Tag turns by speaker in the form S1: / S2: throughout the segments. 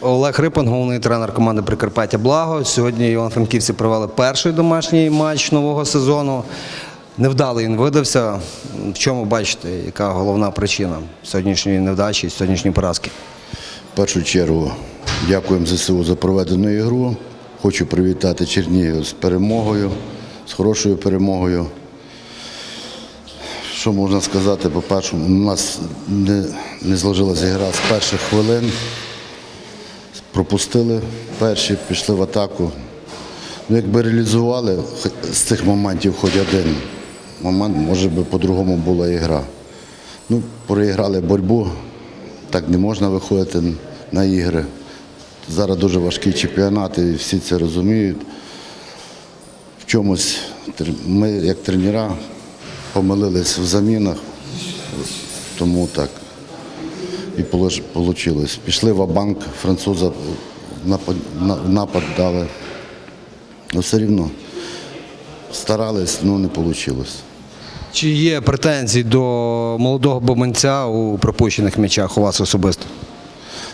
S1: Олег Рипан, головний тренер команди Прикарпаття Благо. Сьогодні Івано-Франківці провели перший домашній матч нового сезону. Невдалий він видався. В чому бачите, яка головна причина сьогоднішньої невдачі, сьогоднішньої поразки?
S2: В першу чергу дякуємо ЗСУ за проведену ігру. Хочу привітати Чернігів з перемогою, з хорошою перемогою. Що можна сказати, по-перше, у нас не, не зложилася гра з перших хвилин. Пропустили перші, пішли в атаку. Ну, якби реалізували з цих моментів хоч один момент, може би по-другому була і гра. Ну, проіграли боротьбу, так не можна виходити на ігри. Зараз дуже важкий чемпіонат і всі це розуміють. В чомусь ми, як тренера, помилились в замінах, тому так. І вийшло. Пішли в банк француза напад, дали. Ну, все рівно старались, але не вийшло.
S1: Чи є претензії до молодого боманця у пропущених м'ячах у вас особисто?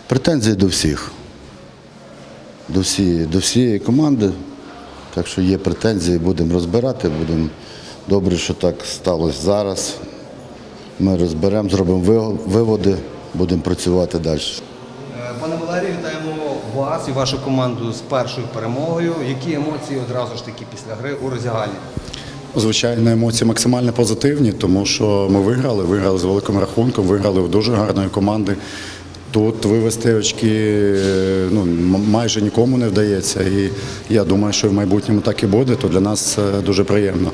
S2: Претензії до всіх. До всієї, до всієї команди. Так що є претензії, будемо розбирати, будемо добре, що так сталося зараз. Ми розберемо, зробимо виводи, будемо працювати далі.
S1: Пане Валерію, вітаємо вас і вашу команду з першою перемогою. Які емоції одразу ж таки після гри у роздягальні?
S3: Звичайно, емоції максимально позитивні, тому що ми виграли, виграли з великим рахунком, виграли у дуже гарної команди. Тут вивести очки е, ну, майже нікому не вдається. І я думаю, що в майбутньому так і буде, то для нас е, дуже приємно.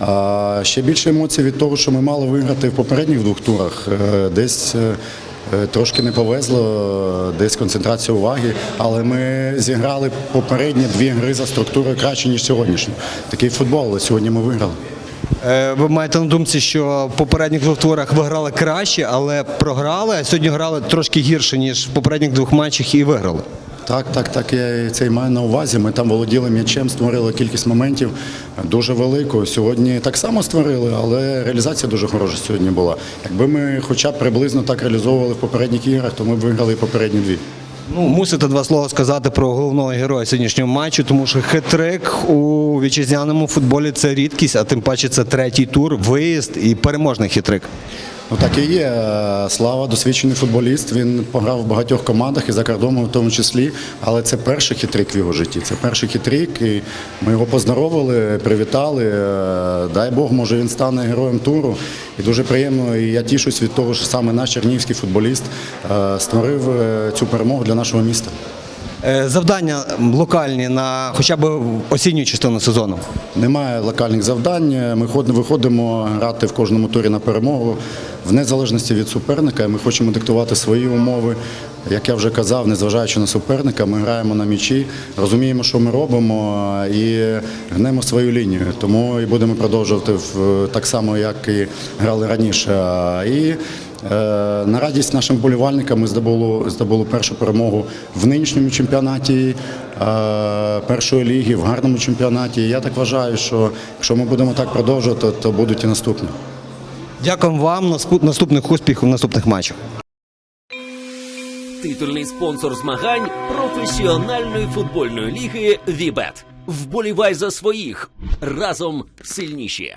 S3: А ще більше емоцій від того, що ми мали виграти в попередніх двох турах. Е, Десь Трошки не повезло, десь концентрація уваги, але ми зіграли попередні дві гри за структурою краще, ніж сьогоднішні. Такий футбол, але сьогодні ми виграли.
S1: Е, Ви маєте на думці, що в попередніх двох творах ви грали краще, але програли, а сьогодні грали трошки гірше, ніж в попередніх двох матчах і виграли.
S3: Так, так, так, я це і маю на увазі. Ми там володіли м'ячем, створили кількість моментів дуже велику. Сьогодні так само створили, але реалізація дуже хороша сьогодні була. Якби ми хоча б приблизно так реалізовували в попередніх іграх, то ми б виграли і попередні дві.
S1: Ну, мусите два слова сказати про головного героя сьогоднішнього матчу, тому що хитрик у вітчизняному футболі це рідкість, а тим паче це третій тур, виїзд і переможний хитрик.
S3: Ну так і є. Слава досвідчений футболіст. Він пограв в багатьох командах і за кордоном в тому числі. Але це перший хитрик в його житті. Це перший хитрик. І ми його поздоровили, привітали. Е, Дай Бог, може він стане героєм туру. І дуже приємно. І я тішусь від того, що саме наш чернігівський футболіст е, створив е, цю перемогу для нашого міста.
S1: Е, Завдання локальні на хоча б осінню частину сезону.
S3: Немає локальних завдань. Ми ход- виходимо грати в кожному турі на перемогу в незалежності від суперника. Ми хочемо диктувати свої умови. Як я вже казав, незважаючи на суперника, ми граємо на м'ячі, розуміємо, що ми робимо і гнемо свою лінію. Тому і будемо продовжувати так само, як і грали раніше. І На радість нашим вболівальникам ми здобули, здобули першу перемогу в нинішньому чемпіонаті е, першої ліги, в гарному чемпіонаті. Я так вважаю, що якщо ми будемо так продовжувати, то будуть і наступні.
S1: Дякуємо вам. Наступних успіхів в наступних матчах.
S4: Титульний спонсор змагань професіональної футбольної ліги Вібет. Вболівай за своїх разом сильніші.